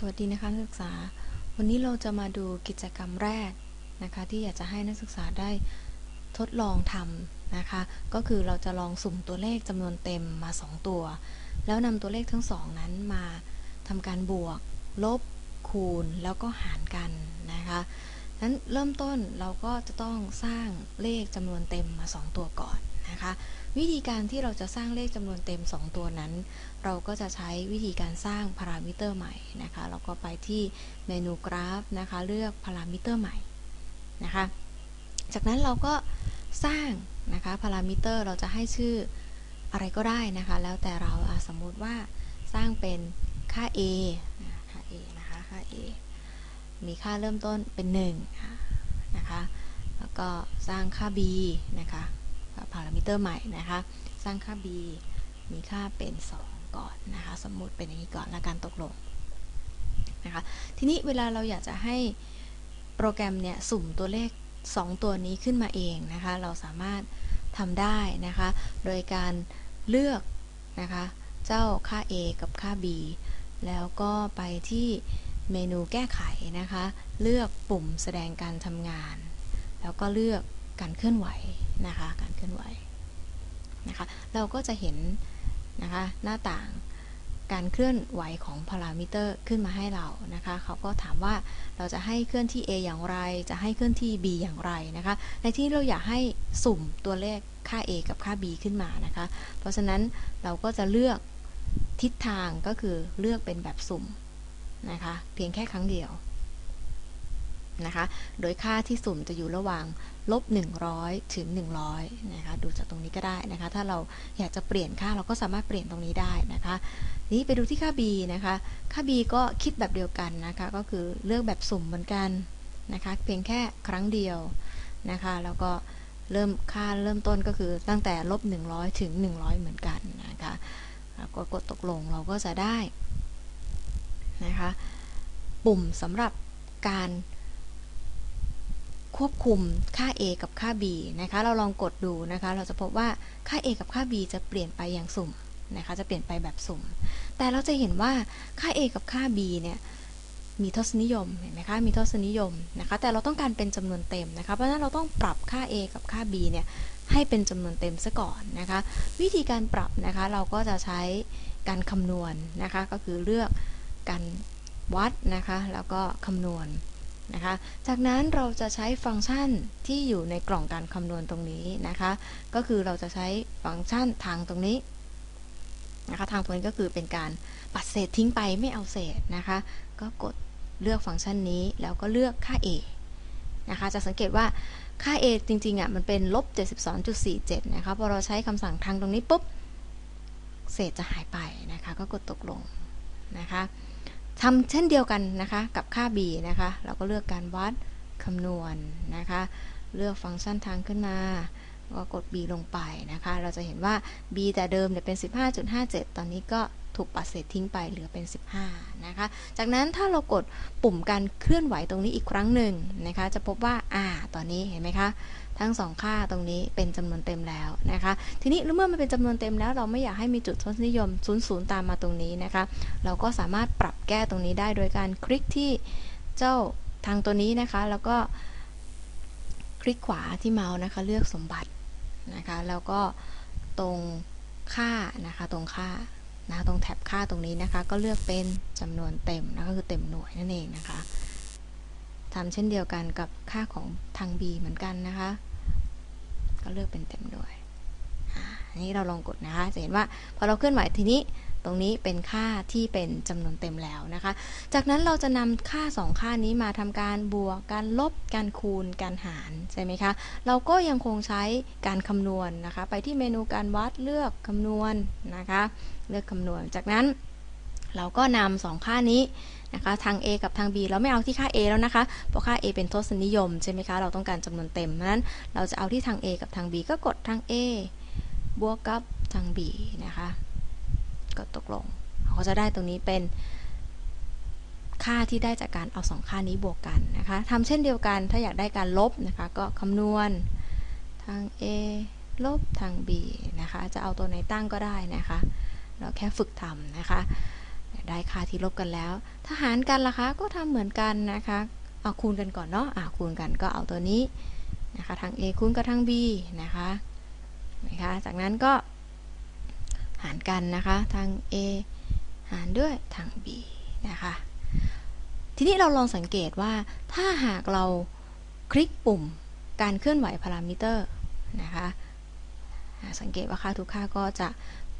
สวัสดีนะคะนักศึกษา วันนี้เราจะมาดูกิจกรรมแรกนะคะ ที่อยากจะให้นักศึกษาได้ทดลองทำนะคะ ก็คือเราจะลองสุ่มตัวเลขจำนวนเต็มมา 2 ตัว แล้วนำตัวเลขทั้งสองนั้นมาทำการบวก ลบ คูณ แล้วก็หารกันนะคะนั้นเริ่มต้นเราก็จะต้องสร้างเลขจำนวนเต็มมา 2 ตัวก่อน นะคะ วิธีการที่เราจะสร้างเลขจำนวนเต็ม 2 ตัวนั้น เราก็จะใช้วิธีการสร้างพารามิเตอร์ใหม่นะคะเราก็ไปที่เมนูกราฟนะคะเลือกพารามิเตอร์ใหม่นะคะ จากนั้นเราก็สร้างนะคะพารามิเตอร์เราจะให้ชื่ออะไรก็ได้นะคะ แล้วแต่เราสมมุติว่าสร้างเป็นค่า a ค่า a นะคะค่า a มีค่าเริ่มต้นเป็น1นะคะ แล้วก็สร้างค่า b นะคะ พารามิเตอร์ใหม่นะคะ สร้างค่า b มีค่าเป็น 2 ก่อนนะคะ สมมุติเป็นอย่างนี้ก่อนแล้วการตกลงนะคะ ทีนี้เวลาเราอยากจะให้โปรแกรมเนี่ยสุ่มตัวเลข 2 ตัวนี้ขึ้นมาเองนะคะ เราสามารถทำได้นะคะ โดยการเลือกนะคะ เจ้าค่า a กับค่า b แล้วก็ไปที่เมนูแก้ไขนะคะ เลือกปุ่มแสดงการทำงาน แล้วก็เลือก การเคลื่อนไหวนะคะการเคลื่อนไหวนะคะเราก็จะเห็นนะคะหน้าต่างการเคลื่อนไหวของพารามิเตอร์ขึ้นมาให้เรานะคะเขาก็ถามว่าเราจะให้เคลื่อนที่ A อย่างไร จะให้เคลื่อนที่ B อย่างไรนะคะ ในที่เราอยากให้สุ่มตัวเลขค่า A กับค่า B ขึ้นมานะคะ เพราะฉะนั้นเราก็จะเลือกทิศทางก็คือเลือกเป็นแบบสุ่มนะคะ เพียงแค่ครั้งเดียว นะคะ โดยค่าที่สุ่มจะอยู่ระหว่างลบ100 ถึง 100 นะคะ ดูจากตรงนี้ก็ได้นะคะ ถ้าเราอยากจะเปลี่ยนค่าเราก็สามารถเปลี่ยนตรงนี้ได้นะคะ นี้ไปดูที่ค่า b นะคะ ค่า b ก็คิดแบบเดียวกันนะคะ ก็คือเลือกแบบสุ่มเหมือนกันนะคะ เพียงแค่ครั้งเดียวนะคะ แล้วก็เริ่มค่าเริ่มต้นก็คือตั้งแต่ลบ100 ถึง 100 เหมือนกันนะคะแล้วก็กดตกลงเราก็จะได้นะคะ ปุ่มสำหรับการ ควบคุมค่า a กับค่า b นะคะ เราลองกดดูนะคะ เราจะพบว่าค่า a กับค่า b จะเปลี่ยนไปอย่างสุ่มนะคะ จะเปลี่ยนไปแบบสุ่ม แต่เราจะเห็นว่าค่า a กับค่า b เนี่ยมีทศนิยมเห็นไหมคะมีทศนิยมนะคะ แต่เราต้องการเป็นจำนวนเต็มนะคะ เพราะฉะนั้นเราต้องปรับค่า a กับค่า b เนี่ยให้เป็นจำนวนเต็มซะก่อนนะคะ วิธีการปรับนะคะเราก็จะใช้การคำนวณนนะคะ ก็คือเลือกการวัดนะคะ แล้วก็คำนวณ นะคะ จากนั้นเราจะใช้ฟังก์ชันที่อยู่ในกล่องการคำนวณตรงนี้นะคะ ก็คือเราจะใช้ฟังก์ชันทางตรงนี้นะคะทางตรงนี้ก็คือเป็นการปัดเศษทิ้งไปไม่เอาเศษนะคะ ก็กดเลือกฟังก์ชันนี้แล้วก็เลือกค่า a นะคะ จะสังเกตว่าค่า a จริงๆอะมันเป็นลบ72.47 นะคะ พอเราใช้คำสั่งทางตรงนี้ปุ๊บ เศษจะหายไปนะคะ ก็กดตกลงนะคะ ทำเช่นเดียวกันนะคะกับค่า b นะคะ เราก็เลือกการวัดคำนวณนนะคะ เลือกฟังก์ชันทางขึ้นมาก็กด b ลงไปนะคะ เราจะเห็นว่า b แต่เดิมเนี่ยเป็น 15.57 ตอนนี้ก็ถูกปัดเศษทิ้งไปเหลือเป็น 15 นะคะ จากนั้นถ้าเรากดปุ่มการเคลื่อนไหวตรงนี้อีกครั้งหนึ่งนะคะ จะพบว่า อ่า ตอนนี้เห็นไหมคะ ทั้งสองค่าตรงนี้เป็นจำนวนเต็มแล้วนะคะ ทีนี้เมื่อมันเป็นจำนวนเต็มแล้ว เราไม่อยากให้มีจุดทศนิยม00ตามมาตรงนี้นะคะ เราก็สามารถปรับแก้ตรงนี้ได้โดยการคลิกที่เจ้าทางตัวนี้นะคะ แล้วก็คลิกขวาที่เมาส์นะคะเลือกสมบัตินะคะ แล้วก็ตรงค่านะคะตรงค่านะตรงแท็บค่าตรงนี้นะคะ ก็เลือกเป็นจำนวนเต็มนะก็คือเต็มหน่วยนั่นเองนะคะทำเช่นเดียวกันกับค่าของทาง B เหมือนกันนะคะ ก็เลือกเป็นเต็มหน่วยอันนี้เราลองกดนะคะ จะเห็นว่าพอเราเคลื่อนไหวทีนี้ตรงนี้เป็นค่าที่เป็นจำนวนเต็มแล้วนะคะ จากนั้นเราจะนำค่า 2 ค่านี้มาทำการบวก การลบ การคูณ การหารใช่ไหมคะ เราก็ยังคงใช้การคำนวณนนะคะ ไปที่เมนูการวัดเลือกคำนวณนะคะ เลือกคำนวณ จากนั้นเราก็นำสองค่านี้ นะคะทาง a กับทาง b เราไม่เอาที่ค่า a แล้วนะคะ เพราะค่า a เป็นทศนิยมใช่ไหมคะ เราต้องการจำนวนเต็มนั้น เราจะเอาที่ทาง a กับทาง b ก็กดทาง a บวกกับทาง b นะคะก็ตกลงเขาจะได้ตรงนี้เป็นค่าที่ได้จากการเอาสองค่านี้บวกกันนะคะทำเช่นเดียวกันถ้าอยากได้การลบนะคะ ก็คำนวณทาง a ลบทาง b นะคะ จะเอาตัวไหนตั้งก็ได้นะคะ เราแค่ฝึกทำนะคะ ได้ค่าที่ลบกันแล้ว ถ้าหารกันล่ะคะ ก็ทำเหมือนกันนะคะเอาคูณกันก่อนเนาะอ่าคูณกันก็เอาตัวนี้นะคะทาง a คูณกับทาง b นะคะนะคะจากนั้นก็หารกันนะคะทาง a หารด้วยทาง b นะคะทีนี้เราลองสังเกตว่าถ้าหากเราคลิกปุ่มการเคลื่อนไหวพารามิเตอร์นะคะสังเกตว่าค่าทุกค่าก็จะ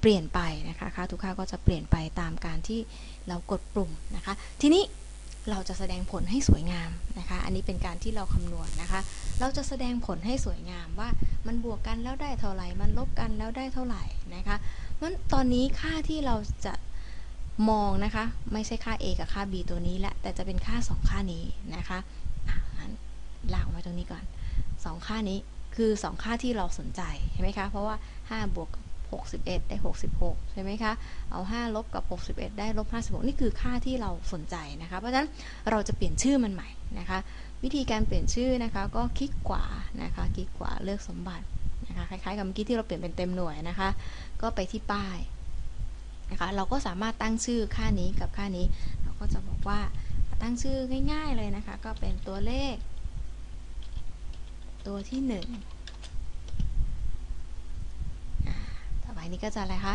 เปลี่ยนไปนะคะค่าทุกค่าก็จะเปลี่ยนไปตามการที่เรากดปุ่มนะคะ ทีนี้เราจะแสดงผลให้สวยงามนะคะ อันนี้เป็นการที่เราคำนวณนนะคะ เราจะแสดงผลให้สวยงามว่ามันบวกกันแล้วได้เท่าไหร่ มันลบกันแล้วได้เท่าไหร่นะคะมันตอนนี้ค่าที่เราจะมองนะคะ ไม่ใช่ค่า a กับค่า b ตัวนี้และแต่จะเป็นค่า 2 ค่านี้นะคะงั้นลากไว้ตรงนี้ก่อน 2 ค่านี้คือ 2 ค่าที่เราสนใจใช่ไหมคะ เพราะว่า 5 บวกกับ 61 ได้ 66 ใช่ไหมคะ เอา 5 ลบกับ 61 ได้ลบ 56 นี่คือค่าที่เราสนใจนะคะ เพราะฉะนั้นเราจะเปลี่ยนชื่อมันใหม่นะคะ วิธีการเปลี่ยนชื่อนะคะ ก็คลิกขวานะคะ คลิกขวาเลือกสมบัตินะคะ คล้ายๆกับเมื่อกี้ที่เราเปลี่ยนเป็นเต็มหน่วยนะคะ ก็ไปที่ป้ายนะคะ เราก็สามารถตั้งชื่อค่านี้กับค่านี้ เราก็จะบอกว่าตั้งชื่อง่าย ๆเลยนะคะ ก็เป็นตัวเลข ตัวที่ 1 นี้ก็จะอะไรคะ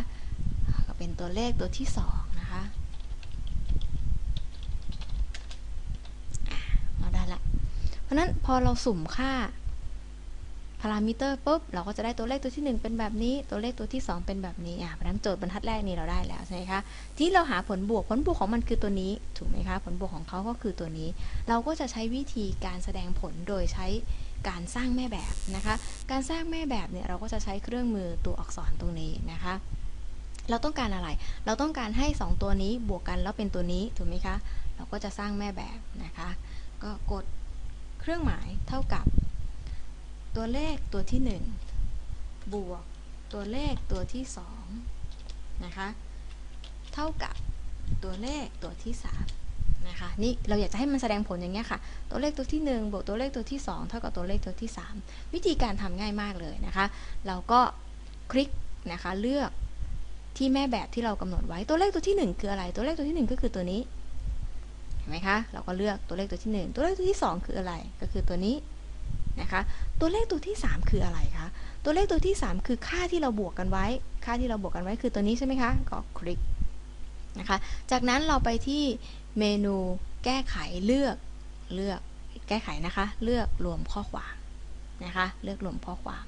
ก็เป็นตัวเลขตัวที่ 2 นะคะมาได้ละ เพราะนั้นพอเราสุ่มค่าพารามิเตอร์ปุ๊บเราก็จะได้ตัวเลขตัวที่ 1 เป็นแบบนี้ ตัวเลขตัวที่ 2 เป็นแบบนี้อะเพราะนั้นโจทย์บรรทัดแรกนี้เราได้แล้วใช่ไหมคะที่เราหาผลบวกผลบวกของมันคือตัวนี้ถูกไหมคะผลบวกของเขาก็คือตัวนี้ เราก็จะใช้วิธีการแสดงผลโดยใช้ การสร้างแม่แบบนะคะ การสร้างแม่แบบเนี่ยเราก็จะใช้เครื่องมือตัวอักษรตรงนี้นะคะ เราต้องการอะไร เราต้องการให้ 2 ตัวนี้บวกกันแล้วเป็นตัวนี้ถูกไหมคะ เราก็จะสร้างแม่แบบนะคะ ก็กดเครื่องหมายเท่ากับ ตัวเลขตัวที่ 1 บวกตัวเลขตัวที่2นะคะ เท่ากับตัวเลขตัวที่ 3 นะคะนี่เราอยากจะให้มันแสดงผลอย่างเงี้ยค่ะ ตัวเลขตัวที่ 1 บวกตัวเลขตัวที่ 2 เท่ากับตัวเลขตัวที่ 3 วิธีการทำง่ายมากเลยนะคะ เราก็คลิกนะคะเลือกที่แม่แบบที่เรากำหนดไว้ตัวเลขตัวที่ 1 คืออะไร ตัวเลขตัวที่ 1 ก็คือตัวนี้เห็นไหมคะเราก็เลือกตัวเลขตัวที่ 1 ตัวเลขตัวที่ 2 คืออะไรก็คือตัวนี้นะคะตัวเลขตัวที่ 3 คืออะไรคะตัวเลขตัวที่ 3 คือค่าที่เราบวกกันไว้ ค่าที่เราบวกกันไว้คือตัวนี้ใช่ไหมคะก็คลิกนะคะจากนั้นเราไปที่ เมนูแก้ไขเลือกเลือกแก้ไขนะคะ เลือกรวมข้อความนะคะ เลือกรวมข้อความ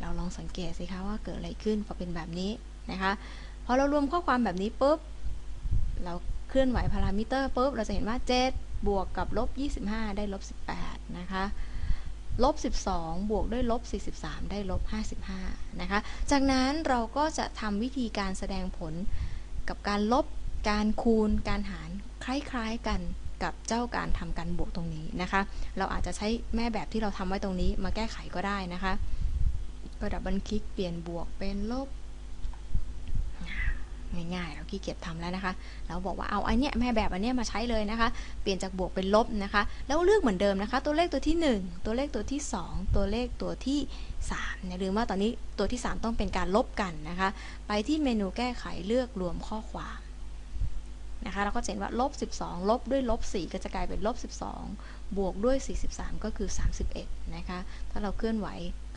เราลองสังเกตสิคะว่าเกิดอะไรขึ้นพอเป็นแบบนี้นะคะพอเรารวมข้อความแบบนี้ปุ๊บเราเคลื่อนไหวพารามิเตอร์ปุ๊บเราจะเห็นว่า 7 บวกกับลบ 25 ได้ลบ 18 นะคะลบ 12 บวกด้วยลบ 43 ได้ลบ 55 นะคะ จากนั้นเราก็จะทำวิธีการแสดงผลกับการลบ การคูณการหารคล้ายๆกันกับเจ้าการทำการบวกตรงนี้นะคะ เราอาจจะใช้แม่แบบที่เราทำไว้ตรงนี้มาแก้ไขก็ได้นะคะ ก็ดับเบิลคลิกเปลี่ยนบวกเป็นลบ ง่ายๆ เราขี้เกียจทำแล้วนะคะ เราบอกว่าเอาไอเนี้ยแม่แบบอันเนี้ยมาใช้เลยนะคะ เปลี่ยนจากบวกเป็นลบนะคะ แล้วเลือกเหมือนเดิมนะคะ ตัวเลขตัวที่ 1 ตัวเลขตัวที่ 2 ตัวเลขตัวที่3อย่าลืมว่าตอนนี้ตัวที่ 3 ต้องเป็นการลบกันนะคะ ไปที่เมนูแก้ไขเลือกรวมข้อความ นะคะเราก็เห็นว่าลบ 12 ลบด้วยลบ 4 ก็จะกลายเป็นลบ 12 บวกด้วย 43 ก็คือ 31 นะคะ ถ้าเราเคลื่อนไหว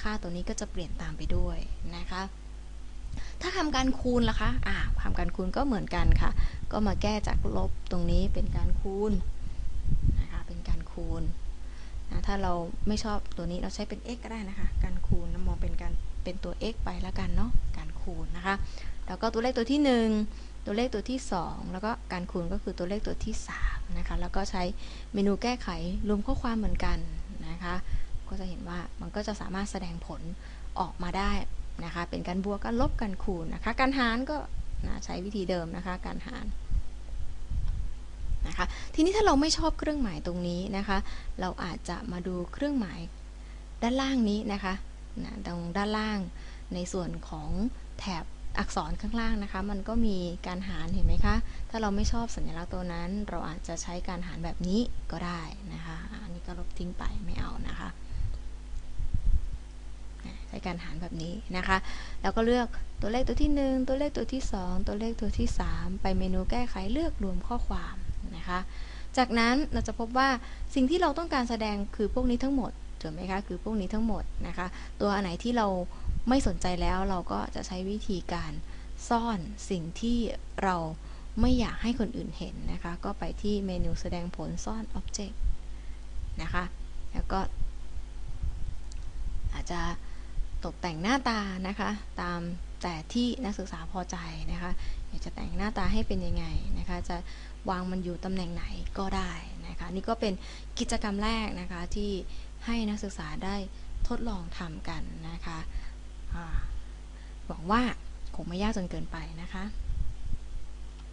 ค่าตัวนี้ก็จะเปลี่ยนตามไปด้วยนะคะ ถ้าทำการคูณล่ะคะ อ่าทำการคูณก็เหมือนกันค่ะ ก็มาแก้จากลบตรงนี้เป็นการคูณนะคะ เป็นการคูณนะถ้าเราไม่ชอบตัวนี้เราใช้เป็น x ก็ได้นะคะ การคูณมองเป็นการเป็นตัว x ไปแล้วกันเนาะ การคูณนะคะ แล้วก็ตัวเลขตัวที่ 1 ตัวเลขตัวที่ 2 แล้วก็การคูณก็คือตัวเลขตัวที่3นะคะแล้วก็ใช้เมนูแก้ไขรวมข้อความเหมือนกันนะคะก็จะเห็นว่ามันก็จะสามารถแสดงผลออกมาได้นะคะเป็นการบวกกันลบกันคูณนะคะการหารก็นะใช้วิธีเดิมนะคะการหารนะคะทีนี้ถ้าเราไม่ชอบเครื่องหมายตรงนี้นะคะ เราอาจจะมาดูเครื่องหมายด้านล่างนี้นะคะนะตรงด้านล่างในส่วนของแถบ อักษรข้างล่างนะคะ มันก็มีการหารเห็นไหมคะ ถ้าเราไม่ชอบสัญลักษณ์ตัวนั้น เราอาจจะใช้การหารแบบนี้ก็ได้นะคะ อันนี้ก็ลบทิ้งไปไม่เอานะคะใช้การหารแบบนี้นะคะ แล้วก็เลือกตัวเลขตัวที่ 1 ตัวเลขตัวที่ 2 ตัวเลขตัวที่ 3 ไปเมนูแก้ไขเลือกรวมข้อความนะคะ จากนั้นเราจะพบว่าสิ่งที่เราต้องการแสดงคือพวกนี้ทั้งหมด ถูกไหมคะคือพวกนี้ทั้งหมดนะคะ ตัวอันไหนที่เราไม่สนใจแล้วเราก็จะใช้วิธีการซ่อนสิ่งที่เราไม่อยากให้คนอื่นเห็นนะคะ ก็ไปที่เมนูแสดงผลซ่อน Object นะคะ แล้วก็อาจจะตกแต่งหน้าตานะคะ ตามแต่ที่นักศึกษาพอใจนะคะอยากจะแต่งหน้าตาให้เป็นยังไงนะคะ จะวางมันอยู่ตำแหน่งไหนก็ได้นะคะ นี่ก็เป็นกิจกรรมแรกนะคะที่ ให้นักศึกษาได้ทดลองทำกันนะคะหวังว่าคงไม่ยากจนเกินไปนะคะ